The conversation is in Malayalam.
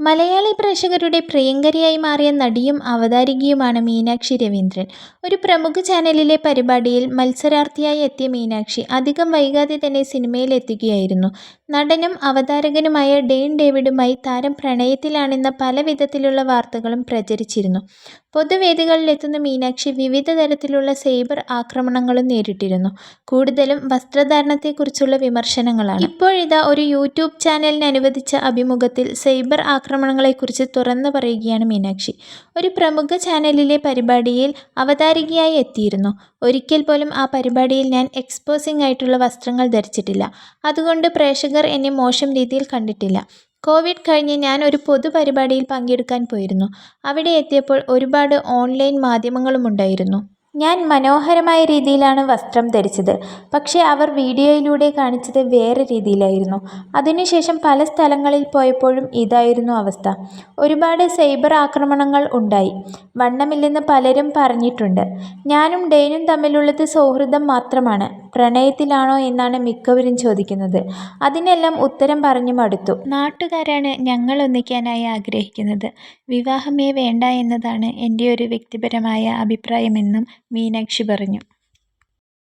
മലയാളി പ്രേക്ഷകരുടെ പ്രിയങ്കരിയായി മാറിയ നടിയും അവതാരികയുമാണ് മീനാക്ഷി രവീന്ദ്രൻ. ഒരു പ്രമുഖ ചാനലിലെ പരിപാടിയിൽ മത്സരാർത്ഥിയായി എത്തിയ മീനാക്ഷി അധികം വൈകാതെ തന്നെ സിനിമയിലെത്തുകയായിരുന്നു. നടനും അവതാരകനുമായ ഡെയിൻ ഡേവിഡുമായി താരം പ്രണയത്തിലാണെന്ന പല വിധത്തിലുള്ള വാർത്തകളും പ്രചരിച്ചിരുന്നു. പൊതുവേദികളിലെത്തുന്ന മീനാക്ഷി വിവിധ തരത്തിലുള്ള സൈബർ ആക്രമണങ്ങളും നേരിട്ടിരുന്നു. കൂടുതലും വസ്ത്രധാരണത്തെക്കുറിച്ചുള്ള വിമർശനങ്ങളാണ്. ഇപ്പോഴിതാ ഒരു യൂട്യൂബ് ചാനലിന് അനുവദിച്ച അഭിമുഖത്തിൽ സൈബർ ആക്രമണങ്ങളെക്കുറിച്ച് തുറന്നു പറയുകയാണ് മീനാക്ഷി. ഒരു പ്രമുഖ ചാനലിലെ പരിപാടിയിൽ അവതാരികയായി എത്തിയിരുന്നു. ഒരിക്കൽ പോലും ആ പരിപാടിയിൽ ഞാൻ എക്സ്പോസിംഗ് ആയിട്ടുള്ള വസ്ത്രങ്ങൾ ധരിച്ചിട്ടില്ല. അതുകൊണ്ട് പ്രേക്ഷകർ എന്നെ മോശം രീതിയിൽ കണ്ടിട്ടില്ല. കോവിഡ് കഴിഞ്ഞ് ഞാൻ ഒരു പൊതുപരിപാടിയിൽ പങ്കെടുക്കാൻ പോയിരുന്നു. അവിടെ എത്തിയപ്പോൾ ഒരുപാട് ഓൺലൈൻ മാധ്യമങ്ങളും ഉണ്ടായിരുന്നു ഞാൻ മനോഹരമായ രീതിയിലാണ് വസ്ത്രം ധരിച്ചത്. പക്ഷേ അവർ വീഡിയോയിലൂടെ കാണിച്ചത് വേറെ രീതിയിലായിരുന്നു. അതിനുശേഷം പല സ്ഥലങ്ങളിൽ പോയപ്പോഴും ഇതായിരുന്നു അവസ്ഥ. ഒരുപാട് സൈബർ ആക്രമണങ്ങൾ ഉണ്ടായി. വണ്ണമില്ലെന്ന് പലരും പറഞ്ഞിട്ടുണ്ട്. ഞാനും ഡെയിനും തമ്മിലുള്ളത് സൗഹൃദം മാത്രമാണ്. പ്രണയത്തിലാണോ എന്നാണ് മിക്കവരും ചോദിക്കുന്നത്. അതിനെല്ലാം ഉത്തരം പറഞ്ഞു മടുത്തു. നാട്ടുകാരാണ് ഞങ്ങൾ ഒന്നിക്കാനായി ആഗ്രഹിക്കുന്നത്. വിവാഹമേ വേണ്ട എന്നതാണ് എന്റെ ഒരു വ്യക്തിപരമായ അഭിപ്രായമെന്നും മീനാക്ഷി പറഞ്ഞു.